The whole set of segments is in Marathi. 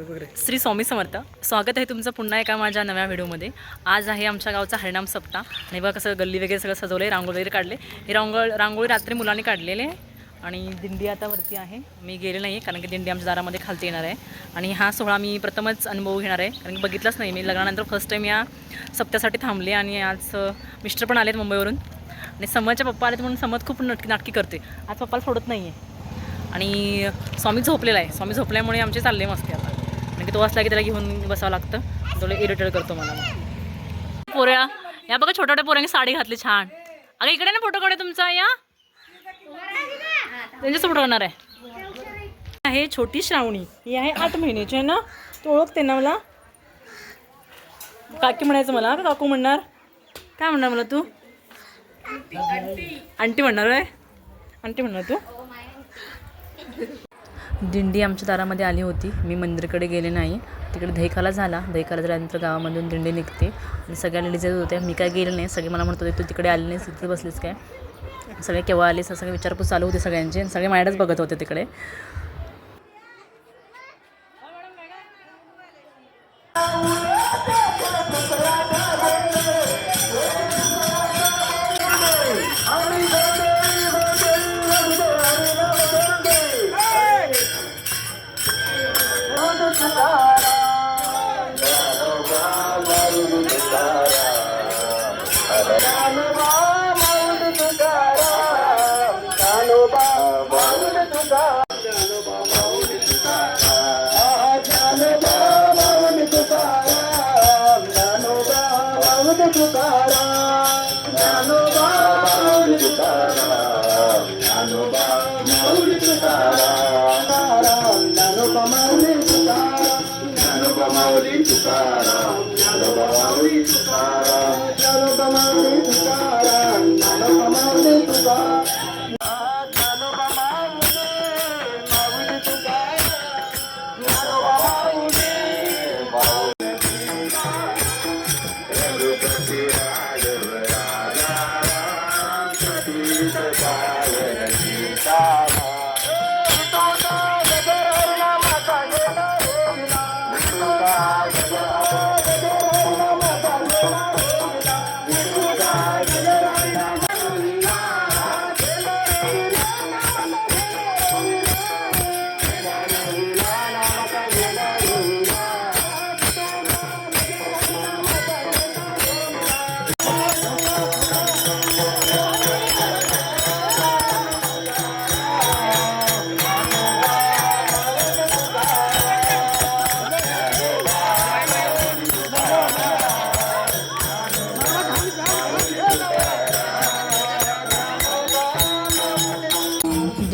श्री स्वामी समर्थ स्वागत आहे तुमचं पुन्हा एका माझ्या नव्या व्हिडिओमध्ये. आज आहे आमच्या गावचा हरिणाम सप्ताह. आणि बघा कसं गल्ली वगैरे सगळं सजवलं आहे रांगोळी वगैरे काढले. हे रांगोळ रांगोळी रात्री मुलांनी काढलेले. आहे आणि दिंडी आता वरती आहे. मी गेले नाही कारण की दिंडी आमच्या दारामध्ये खालती येणार आहे. आणि हा सोहळा मी प्रथमच अनुभव घेणार आहे कारण की बघितलाच नाही मी. लग्नानंतर फर्स्ट टाईम या सप्त्यासाठी थांबले आणि आज मिस्टर पण आलेत मुंबईवरून. आणि समजच्या पप्पा आलेत म्हणून समज खूप नाटकी नाटकी करते. आज पप्पाला सोडत नाही आहे आणि स्वामी झोपलेला आहे. स्वामी झोपल्यामुळे आमचे चालले मस्ती आता. की तो असला की त्याला घेऊन बसावं लागतं. थोडं इरिटेट करतो मला. मग पोऱ्या या बघा छोट्या छोट्या पोऱ्यांनी साडी घातली छान. अगं इकडे ना फोटो काढा तुमचा या. त्यांच्याच फोटो करणार आहे. आहे छोटी श्रावणी. ही आहे आठ महिन्याची आहे ना? तू ओळखते ना मला? काकी म्हणायचं मला का काकू म्हणणार? काय म्हणणार मला तू? आंटी म्हणणार आहे आंटी म्हणणार तू? दिंडी आमच्या दारामध्ये आली होती. मी मंदिरकडे गेले नाही. तिकडे दहीखाला झाला. दहीखाला झाल्यानंतर गावामधून दिंडी निघते. आणि सगळ्या लेडीज येत होत्या. मी काय गेले नाही. सगळे मला म्हणत होते तू तिकडे आले नाहीस तिथे बसलीस काय? सगळे केव्हा आलीस असं सगळे विचारपूस चालू होते सगळ्यांचे. आणि सगळे माझ्याच बघत होते तिकडे.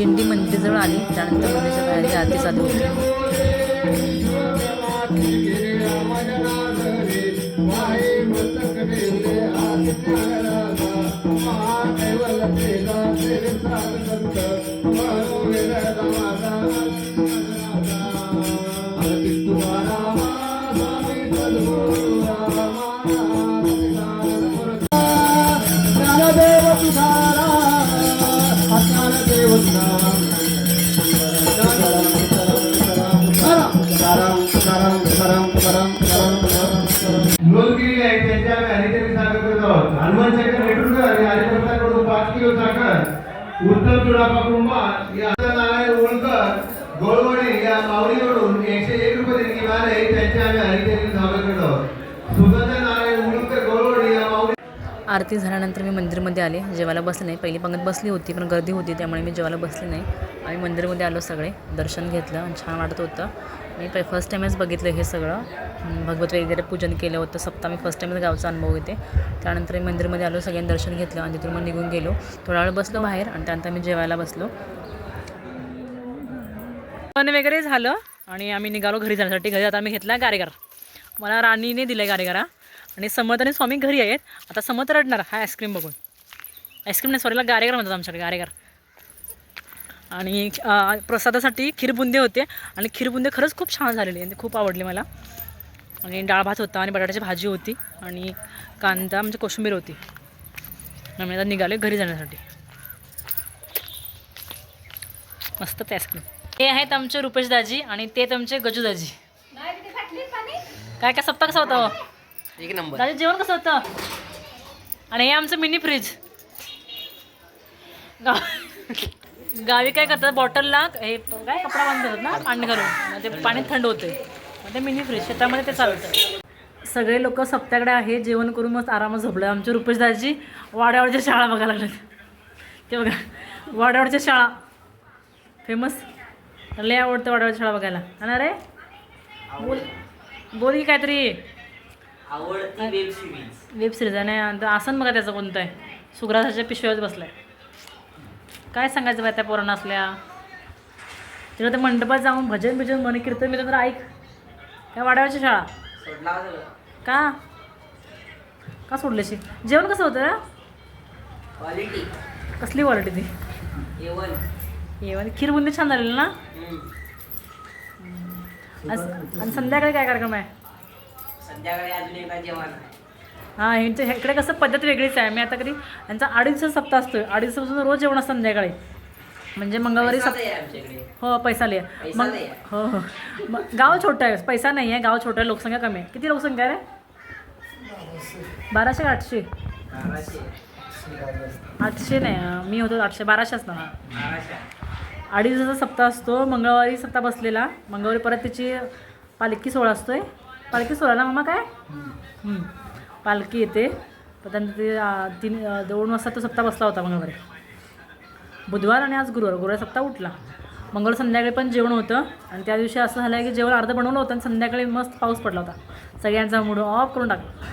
दिंडी मंदिराजवळ आली त्यानंतर मंदिराच्या बाहेर आरती चालू होती. गोळवणे या माऊलीकडून एकशे एक रुपये देणगी मिळाली आहे. आम्ही हरिचंद्र साखर करत आहोत नारायण गोळवणे या आरती झाल्यानंतर मी मंदिरमध्ये आले. जेवायला बसले नाही. पहिली पंगत बसली होती पण गर्दी होती त्यामुळे मी जेवायला बसले नाही. आम्ही मंदिरमध्ये आलो सगळे. दर्शन घेतलं आणि छान वाटत होतं. मी पहि फर्स्ट टाईमच बघितलं हे सगळं. भगवत वगैरे पूजन केलं होतं. सप्ताह मी फर्स्ट टाईमच गावचा अनुभव येते. त्यानंतर मी मंदिरमध्ये आलो सगळ्यांनी दर्शन घेतलं आणि तिथून मग निघून गेलो. थोडा वेळ बसलो बाहेर आणि त्यानंतर मी जेवायला बसलो. पण वगैरे झालं आणि आम्ही निघालो घरी जाण्यासाठी. घरी आता आम्ही घेतला गारेगार. मला राणीने दिलं गारेगारा आणि समत आणि स्वामी घरी आहेत. आता समत रडणार हा आईस्क्रीम बघून. आईस्क्रीम नाही सॉरीला गारेगार म्हणतात आमच्याकडे गारेगार. आणि प्रसादासाठी खीरबुंदे होते. आणि खीरबुंदे खरंच खूप छान झालेले आणि ते खूप आवडले मला. आणि डाळ भात होता आणि बटाट्याची भाजी होती. आणि कांदा म्हणजे कोशिंबीर होती. आम्ही आता निघाले घरी जाण्यासाठी. मस्त ते आईस्क्रीम हे आहेत आमचे रुपेश दाजी आणि ते आमचे गजू दाजी. काय काय सप्ताह कसं होतं एक नंबर. दादा जेवण कसं होतं? आणि हे आमचं मिनी फ्रीज गावी काय करतात बॉटलला हे काय कपडा बांधतात ना पाणी घालून. ते पाणी थंड होते मग ते मिनी फ्रीज शेतामध्ये ते चालतं. सगळे लोक सप्त्याकडे आहे जेवण करून मस्त आरामात झोपलं. आमच्या रुपेश दादाची वाड्यावरच्या शाळा बघायला लागल्यात ते बघा वाड्यावरच्या शाळा. फेमस लय आवडतं वाड्यावरच्या शाळा बघायला. आणि रे. बोल. बोल की काहीतरी. वेब सिरीज वेब सिरीज आहे आणि आता आसन बघा त्याचं कोणतं आहे. सुग्रासाच्या पिशव्यात बसलाय. काय सांगायचं बाय त्या पोरांना असल्या? तिकडे ते मंडपात जाऊन भजन बिजन म्हणे कीर्तन बिर्तन तर ऐक. काय वाड्यावरची शाळा. का? का सोडल्याशी? जेवण कसं होतं? कसली क्वालिटी ती? येवण खीर बुंदी छान झालेली ना? आज आणि संध्याकाळी काय कार्यक्रम आहे? संध्याकाळी अजून एकदा जेवण आहे. हां ह्यांच्या इकडे कसं पद्धत वेगळीच आहे. मी आता कधी यांचा अडीच दिवस सप्ताह असतो अडीच दिवसापासून रोज जेवण असतं संध्याकाळी. म्हणजे मंगळवारी पैसा सप लय आहे आमच्याकडे. हो पैसा लिहा पैसा मग आहे. हो हो. मग गाव छोटं आहे. पैसा नाही आहे. गाव छोटं आहे. लोकसंख्या कमी आहे. किती लोकसंख्या आहे रे? बाराशे का आठशे? बाराशे. आठशे नाही मी होतो आठशे बाराशे असणार. अडीच दिवसाचा सप्ताह असतो. मंगळवारी सप्ताह बसलेला. मंगळवारी परत त्याची पालखी सोहळा असतोय. पालखी सोहळा ना मामा काय? हं. पालखी येते. त्यानंतर ते तीन दोन वाजता तो सप्ताह बसला होता मंगळवारी. बुधवार आणि आज गुरुवार. गुरुवार सप्ताह उठला. मंगळवार संध्याकाळी पण जेवण होतं. आणि त्या दिवशी असं झालं की जेवण अर्ध बनवलं होतं आणि संध्याकाळी मस्त पाऊस पडला होता. सगळ्यांचा मूड ऑफ करून टाकला.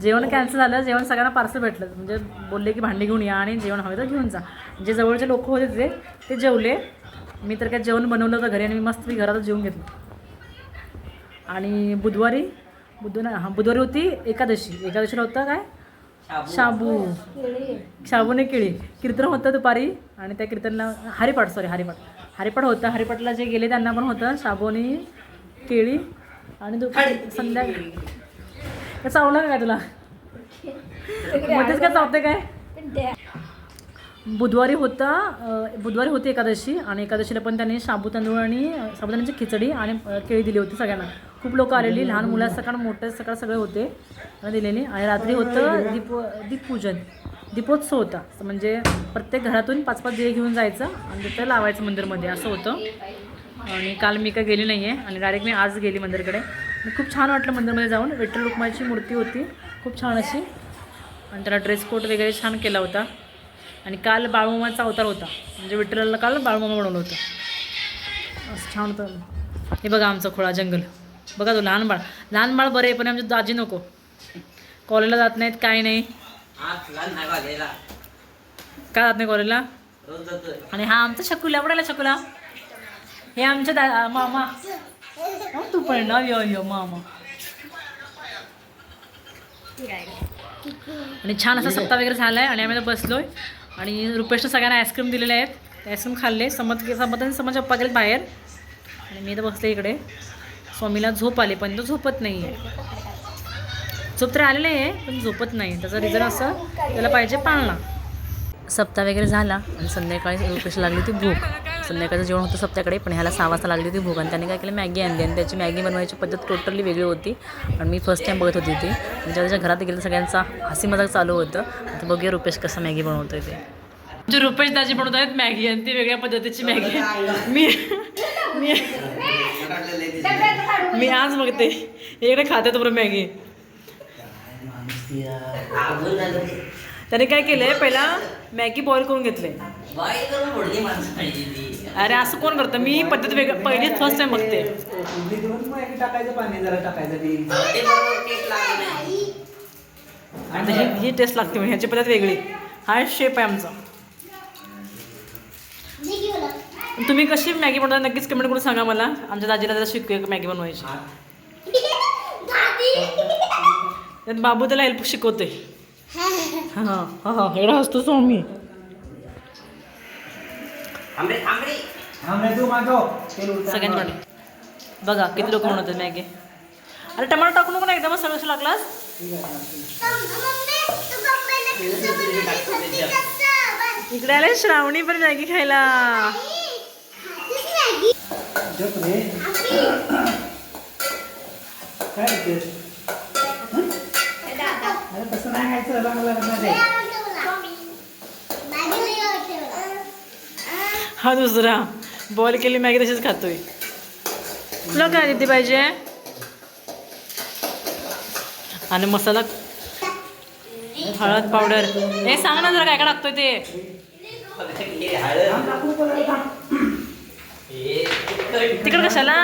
जेवण कॅन्सल झालं. जेवण सगळ्यांना पार्सल भेटलं. म्हणजे बोलले की भांडी घेऊन या आणि जेवण हवे तर घेऊन जा. जे जवळचे लोक होते ते ते जेवले. मी तर काय जेवण बनवलं होतं घरी आणि मी मस्त मी घरातच जेवून घेतलं. आणि बुधवारी बुधवार हां बुधवारी होती एकादशी. एकादशीला होतं काय? शाबू. शाबू. शाबूने केळी. कीर्तन होतं दुपारी आणि त्या कीर्तनला हरिपाठ सॉरी हरिपाठ. हरिपाठ होतं. हरिपाठला जे गेले त्यांना पण होतं. शाबूने केळी आणि दुपारी संध्याकाळी का चावलं का काय तुला मध्येच काय? चावते काय बुधवारी होता बुधवारी होती एकादशी आणि एकादशीला पण त्यांनी शाबू तांदूळ आणि साबुदाण्याची खिचडी आणि केळी दिली होती सगळ्यांना. खूप लोक आलेली लहान मुलं सकाळ मोठं सकाळ सगळे होते दिलेली. आणि रात्री होतं दीप दीपपूजन दीपोत्सव होता. म्हणजे प्रत्येक घरातून पाच पाच दिवे घेऊन जायचं आणि तिथं लावायचं मंदिरमध्ये. असं होतं. आणि काल मी काय गेली नाही आहे आणि डायरेक्ट मी आज गेली मंदिरकडे. खूप छान वाटलं मंदिरमध्ये जाऊन. विठ्ठल रुक्माची मूर्ती होती. खूप छान अशी. आणि त्याला ड्रेस कोट वगैरे छान केला होता. आणि काल बाळूमामाचा अवतार होता. म्हणजे विठ्ठलाला काल बाळूमामा बनवलं होतं. असं छान होतं. हे बघा आमचं खोळा जंगल. बघा तो लहान बाळ. लहान बाळ बरे पण आमच्या दाजी नको. कॉलेजला जात नाहीत काय नाही. का जात नाही कॉलेजला? आणि हा आमचा शकुला एवढा शकुला हे आमचे दा मामा. तू पण ना यो यो मामा. आणि छान असा सप्ताह वगैरे झाला आहे आणि आम्ही बसलोय. आणि रुपेशनं सगळ्यांना आईस्क्रीम दिलेले आहेत. आईस्क्रीम खाल्ले समज समज समज पप्पा गेले बाहेर. आणि मी तर बसले इकडे. स्वामीला झोप आली पण तो झोपत नाही आहे झोप तर आलेलं आहे पण झोपत नाही. त्याचं रिझन असं त्याला पाहिजे पाळणा. सप्ताह वगैरे झाला आणि संध्याकाळी कशी लागली ती भूक. संध्याकाळचं जेवण होतं सप्त्याकडे पण ह्याला सहा वाजता लागली होती भूक आणि त्याने काय केलं मॅगी आणली. आणि त्याची मॅगी बनवायची पद्धत टोटली वेगळी होती. आणि मी फर्स्ट टाईम बघत होती ती. म्हणजे त्याच्या घरात गेलं सगळ्यांचा हसी मजाक चालू होतं. आता बघूया रुपेश कसं मॅगी बनवतो ते. म्हणजे रुपेश दाजी बनवत आहेत मॅगी. आणि ती वेगळ्या पद्धतीची मॅगी मी मी मी आज बघते. इकडे खाते बरं मॅगी. त्याने काय केलंय? पहिला मॅगी बॉईल करून घेतले अरे असं कोण करतं? मी पद्धत वेगळं पहिलीच फर्स्ट टाइम बघते. टाकायचं पाणी जरा टाकायचं टेस्ट आता ही ही टेस्ट लागते म्हणजे ह्याची पद्धत वेगळी. हा शेप आहे आमचा. तुम्ही कशी मॅगी बनवता? नक्कीच कमेंट करून सांगा मला. आमच्या दाजीला जरा शिकूया मॅगी बनवायची. त्यात बाबू त्याला हेल्प शिकवते हां हां हां. एवढा हसतो सो मी थांबरे थांबरे थांब तू मागव. तेल उलटं सगळ्यांकडे बघा किती लोक बनवतात मॅगी. अरे टमाटर टाकू नको ना एकदमच सगळं लागलास इकडे आले श्रावणी पण मॅगी खायला. करतेस हं? अरे तसं नाही खायचं चांगलं लागत नाही हा दुसरा. बॉईल केली मॅगी तशीच खातोय. तुला काय किती पाहिजे? आणि मसाला हळद पावडर. हे सांग ना जरा काय काय लागतोय ते. तिकडे कशाला?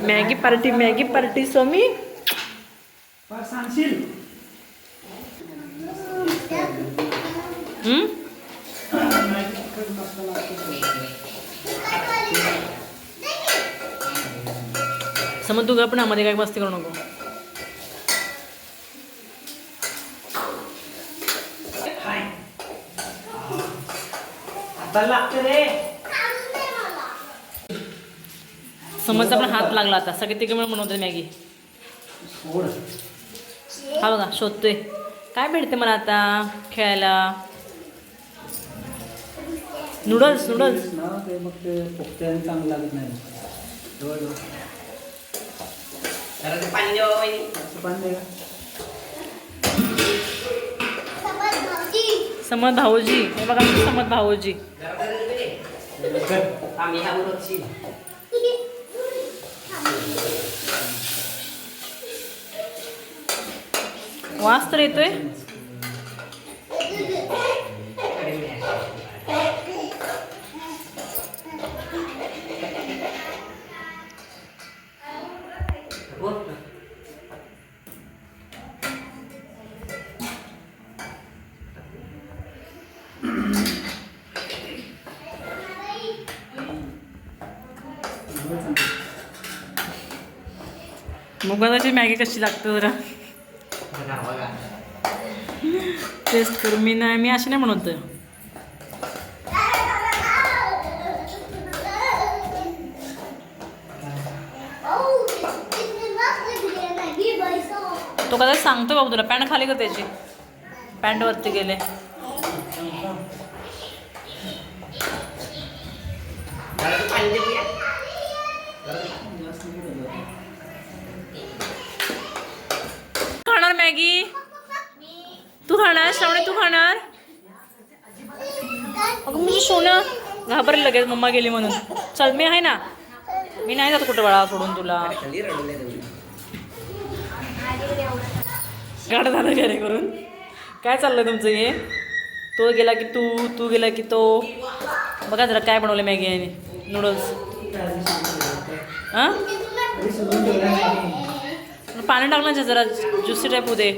Maggi party Maggi party Swami. सांगशील हम्म? मॅगी तिखट मसाला असतो. समज तू पण मध्ये काय मस्ती करू नको. समज आपला हात लागला आता. सगळे तिकडे मिळून बनवतात मॅगी. हा बघा शोधतोय. काय भेटते मला आता खेळायला? नूडल्स नूडल्स ना ते मग ते चांगलं लागत नाही. ते पाणी द्यावं वहिनी. पाणी? समद भाऊजी हे बघा समद भाऊजी. आम्ही ह्या वास तर येतोय मुगाची मॅगी कशी लागते जरा? टेस्ट करू. मी नाही मी अशी नाही म्हणत. तो कदाच सांगतो बाबू तुला. पॅन्ट खाली का त्याची. पॅन्ट वरती गेले जरा ते पाणी दे बघूया. जास्त नाही बोलत. खाणार मॅगी तू खाणार? श्रावणी तू खाणार? अगं मी सोनं घाबरली लगेच. मम्मा गेली म्हणून. चल मी आहे ना. मी नाही जात कुठं बाळा सोडून तुला. गाड झालं घरे करून काय चाललं तुमचं हे? तो गेला की तू तू गेला की तो. बघा जरा काय बनवलं मॅगी आणि नूडल्स. हां? पाणी टाकलं जरा ज्युसी टाईप होते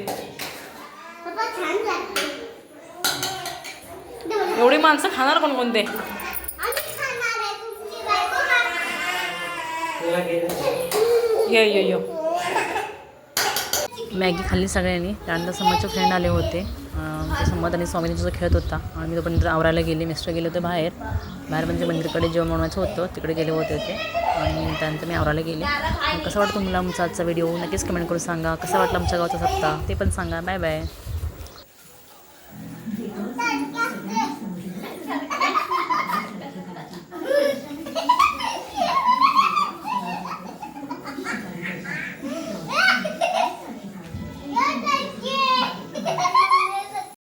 एवढी माणसं खाणार कोण कोणते? ये ये यो. यो मॅगी खाल्ली सगळ्यांनी. त्यानंतर समोरचे फ्रेंड आले होते. अं, संमत आणि स्वामींचा खेळत होता. आणि मी तोपर्यंत आवरायला गेले. मिस्टर गेले होते बाहेर. बाहेर म्हणजे मंदिरकडे जेवण बनवायचं होतं. तिकडे गेले होते ते. आणि त्यानंतर मी आवरायला गेले. कसं वाटतं तुम्हाला आमचा आजचा व्हिडिओ नक्कीच कमेंट करून सांगा. कसं वाटलं आमच्या गावचा सप्ताह? ते पण सांगा. Bye bye